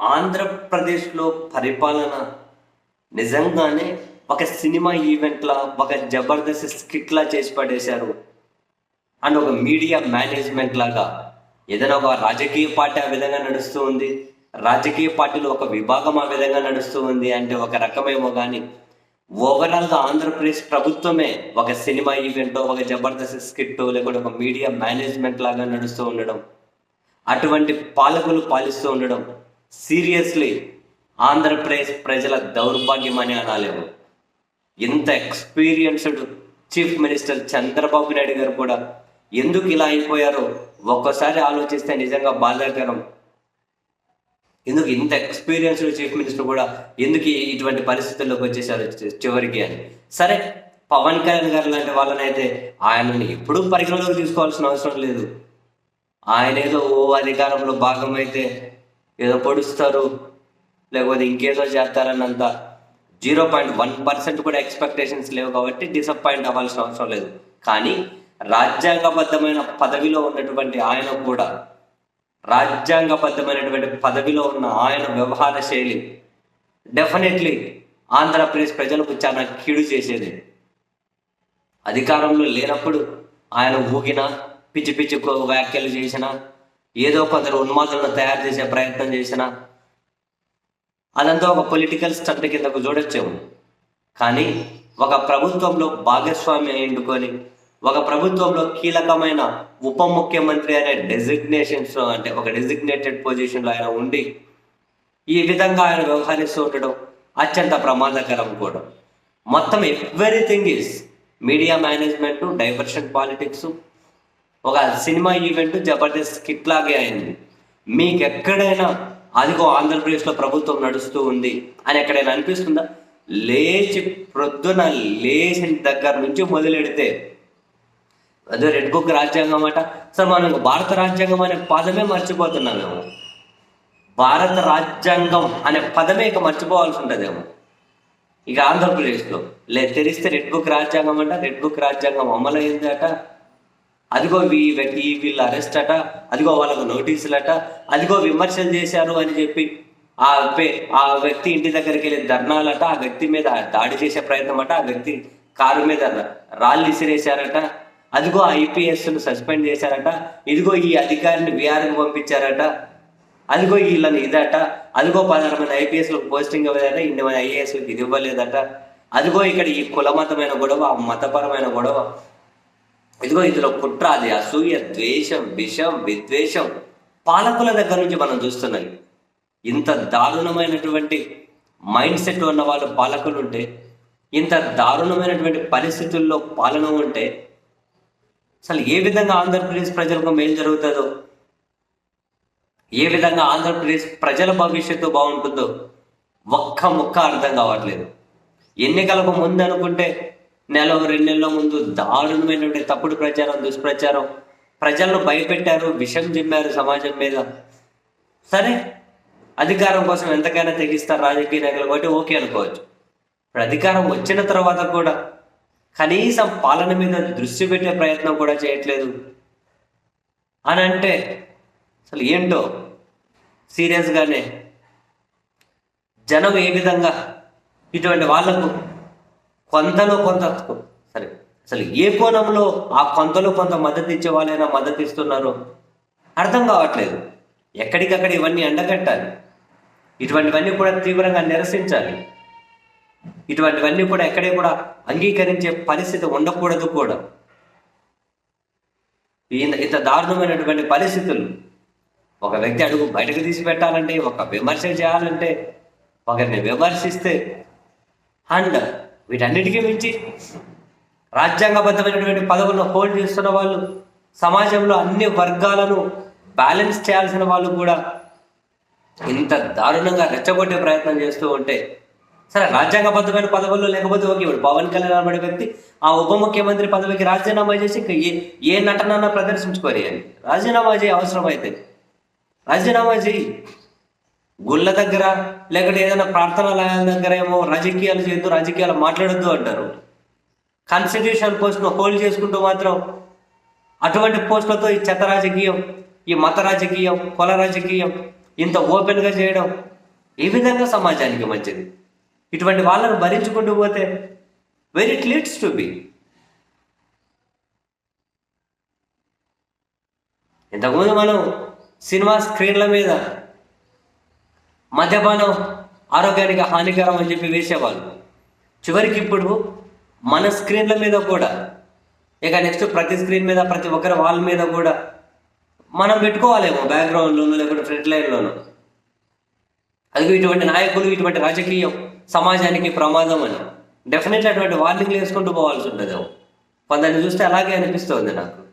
ఆంధ్రప్రదేశ్లో పరిపాలన నిజంగానే ఒక సినిమా ఈవెంట్లా ఒక జబర్దస్త్ స్కిట్లా చేసి పడేశారు. అండ్ ఒక మీడియా మేనేజ్మెంట్ లాగా ఏదైనా ఒక రాజకీయ పార్టీ ఆ విధంగా నడుస్తూ ఉంది రాజకీయ పార్టీలో ఒక విభాగం ఆ విధంగా నడుస్తూ ఉంది అంటే ఒక రకమేమో కానీ ఓవరాల్గా ఆంధ్రప్రదేశ్ ప్రభుత్వమే ఒక సినిమా ఈవెంట్ ఒక జబర్దస్త్ స్కిట్ లేకుంటే ఒక మీడియా మేనేజ్మెంట్ లాగా నడుస్తూ ఉండడం అటువంటి పాలకులు పాలిస్తూ ఉండడం సీరియస్లీ ఆంధ్రప్రదేశ్ ప్రజల దౌర్భాగ్యం అని అనాలేము ఇంత experienced chief minister Chandrababu Naidu garu కూడా ఎందుకు ఇలా అయిపోయారో ఒక్కసారి ఆలోచిస్తే నిజంగా బాధాకరం. ఎందుకు ఇంత ఎక్స్పీరియన్స్డ్ చీఫ్ మినిస్టర్ కూడా ఎందుకు ఇటువంటి పరిస్థితుల్లోకి వచ్చేసారు చివరికి అని. సరే పవన్ కళ్యాణ్ గారు లాంటి వాళ్ళనైతే ఆయనని ఎప్పుడూ పరిగణలోకి తీసుకోవాల్సిన అవసరం లేదు. ఆయన ఏదో ఓ అధికారంలో భాగమైతే ఏదో పొడుస్తారు లేకపోతే ఇంకేదో చేస్తారన్నంత జీరో పాయింట్ వన్ పర్సెంట్ కూడా ఎక్స్పెక్టేషన్స్ లేవు కాబట్టి డిసప్పాయింట్ అవ్వాల్సిన అవసరం లేదు. కానీ రాజ్యాంగబద్ధమైన పదవిలో ఉన్నటువంటి ఆయన కూడా రాజ్యాంగబద్ధమైనటువంటి పదవిలో ఉన్న ఆయన వ్యవహార శైలి డెఫినెట్లీ ఆంధ్రప్రదేశ్ ప్రజలకు చాలా కీడు చేసేది. అధికారంలో లేనప్పుడు ఆయన ఊగిన పిచ్చి పిచ్చి వ్యాఖ్యలు చేసిన ఏదో కొందరు ఉన్మాదులను తయారు చేసే ప్రయత్నం చేసిన అదంతా ఒక పొలిటికల్ స్టంట్ కిందకు చూడొచ్చేమో కానీ ఒక ప్రభుత్వంలో భాగస్వామి ఎండుకొని ఒక ప్రభుత్వంలో కీలకమైన ఉప ముఖ్యమంత్రి అనే డెసిగ్నేషన్స్ అంటే ఒక డెసిగ్నేటెడ్ పొజిషన్లో ఆయన ఉండి ఈ విధంగా ఆయన వ్యవహరిస్తూ ఉండడం అత్యంత ప్రమాదకరం కూడా. మొత్తం everything is media management diversion politics ఒక సినిమా ఈవెంట్ జబర్దస్త్ కిట్ లాగే అయింది. మీకు ఎక్కడైనా అదిగో ఆంధ్రప్రదేశ్లో ప్రభుత్వం నడుస్తూ ఉంది అని ఎక్కడైనా అనిపిస్తుందా? లేచి ప్రొద్దున లేచిన దగ్గర నుంచి మొదలెడితే అదే రెడ్ బుక్ రాజ్యాంగం అట. సార్ మనం భారత రాజ్యాంగం అనే పదమే మర్చిపోతున్నాం మేము భారత రాజ్యాంగం అనే పదమే ఇక మర్చిపోవాల్సి ఉంటుందేమో ఇక ఆంధ్రప్రదేశ్లో. లే తెరిస్తే రెడ్ బుక్ రాజ్యాంగం అంట రెడ్ బుక్ రాజ్యాంగం అమలైంది అట అదిగో వీ వీళ్ళు అరెస్ట్ అట అదిగో వాళ్ళకు నోటీసులట అదిగో విమర్శలు చేశారు అని చెప్పి ఆ పే- ఆ వ్యక్తి ఇంటి దగ్గరికి వెళ్ళి ధర్నాలట ఆ వ్యక్తి మీద దాడి చేసే ప్రయత్నం అట ఆ వ్యక్తి కారు మీద రాళ్ళు విసిరేశారట అదిగో ఐపీఎస్ను సస్పెండ్ చేశారట ఇదిగో ఈ అధికారిని బీఆర్కి పంపించారట అదిగో వీళ్ళని ఇదట అదిగో పదహారు మంది ఐపీఎస్లకు పోస్టింగ్ ఇవ్వలేదట ఇన్ని మంది ఐఏఎస్లకు ఇది ఇవ్వలేదట అదిగో ఇక్కడ ఈ కులమతమైన గొడవ ఆ మతపరమైన గొడవ ఇదిగో ఇందులో కుట్ర అది అసూయ ద్వేషం విషం విద్వేషం పాలకుల దగ్గర నుంచి మనం చూస్తున్నాం. ఇంత దారుణమైనటువంటి మైండ్ సెట్ ఉన్న వాళ్ళు పాలకులు ఉంటే ఇంత దారుణమైనటువంటి పరిస్థితుల్లో పాలన ఉంటే అసలు ఏ విధంగా ఆంధ్రప్రదేశ్ ప్రజలకు మేలు జరుగుతుందో ఏ విధంగా ఆంధ్రప్రదేశ్ ప్రజల భవిష్యత్తు బాగుంటుందో ఒక్క ముక్క అర్థం కావట్లేదు. ఎన్నికలకు ముందు అనుకుంటే నెల రెండు నెలల ముందు దారుణమైనటువంటి తప్పుడు ప్రచారం దుష్ప్రచారం. ప్రజలను భయపెట్టారు విషం జిమ్మారు సమాజం మీద. సరే అధికారం కోసం ఎంతకైనా తెగిస్తారు రాజకీయ నాయకులు కాబట్టి ఓకే అనుకోవచ్చు. ఇప్పుడు అధికారం వచ్చిన తర్వాత కూడా కనీసం పాలన మీద దృష్టి పెట్టే ప్రయత్నం కూడా చేయట్లేదు. అని అంటే అసలు ఏంటో? సీరియస్గానే జనం ఏ విధంగా ఇటువంటి వాళ్ళకు కొంతలో కొంత సరే అసలు ఏ కోణంలో ఆ కొంతలో కొంత మద్దతు ఇచ్చే వాళ్ళైనా మద్దతు ఇస్తున్నారు అర్థం కావట్లేదు. ఎక్కడికక్కడ ఇవన్నీ ఎండగట్టాలి ఇటువంటివన్నీ కూడా తీవ్రంగా నిరసించాలి. ఇటువంటివన్నీ కూడా ఎక్కడే కూడా అంగీకరించే పరిస్థితి ఉండకూడదు కూడా. ఇంత దారుణమైనటువంటి పరిస్థితులు. ఒక వ్యక్తి అడుగు బయటకు తీసి పెట్టాలంటే ఒక విమర్శ చేయాలంటే ఒకరిని విమర్శిస్తే అండ్ వీటన్నిటికీ మించి రాజ్యాంగబద్ధమైనటువంటి పదవులను హోల్డ్ చేస్తున్న వాళ్ళు సమాజంలో అన్ని వర్గాలను బ్యాలెన్స్ చేయాల్సిన వాళ్ళు కూడా ఇంత దారుణంగా రెచ్చగొట్టే ప్రయత్నం చేస్తూ ఉంటే సరే రాజ్యాంగబద్ధమైన పదవుల్లో లేకపోతే ఓకే ఇప్పుడు పవన్ కళ్యాణ్ అనబడే వ్యక్తి ఆ ఉప ముఖ్యమంత్రి పదవికి రాజీనామా చేసి ఇంకా ఏ ఏ నటనన్నా ప్రదర్శించుకోరు అని. రాజీనామా చేయి అవసరమైతే. రాజీనామా చేయి. గుళ్ళ దగ్గర లేకపోతే ఏదైనా ప్రార్థనాలయాల దగ్గర ఏమో రాజకీయాలు చేయొద్దు రాజకీయాలు మాట్లాడొద్దు అంటారు. కాన్స్టిట్యూషన్ పోస్ట్ను హోల్డ్ చేసుకుంటూ మాత్రం అటువంటి పోస్టులతో ఈ చెత్త రాజకీయం ఈ మత రాజకీయం కుల రాజకీయం ఇంత ఓపెన్గా చేయడం ఏ విధంగా సమాజానికి మంచిది? ఇటువంటి వాళ్ళను భరించుకుంటూ పోతే very it leads to be ఇంతకుముందు మనం సినిమా స్క్రీన్ల మీద మద్యపానం ఆరోగ్యానికి హానికరం అని చెప్పి వేసేవాళ్ళు. చివరికి ఇప్పుడు మన స్క్రీన్ల మీద కూడా ఇక నెక్స్ట్ ప్రతి స్క్రీన్ మీద ప్రతి ఒక్కరి వాళ్ళ మీద కూడా మనం పెట్టుకోవాలేమో బ్యాక్గ్రౌండ్లోనూ లేకుంటే ఫ్రంట్ లైన్లోనూ అది ఇటువంటి నాయకులు ఇటువంటి రాజకీయం సమాజానికి ప్రమాదం అని. డెఫినెట్లీ అటువంటి వార్నింగ్లు వేసుకుంటూ పోవాల్సి ఉంటుంది కొందరిని చూస్తే అలాగే అనిపిస్తుంది నాకు.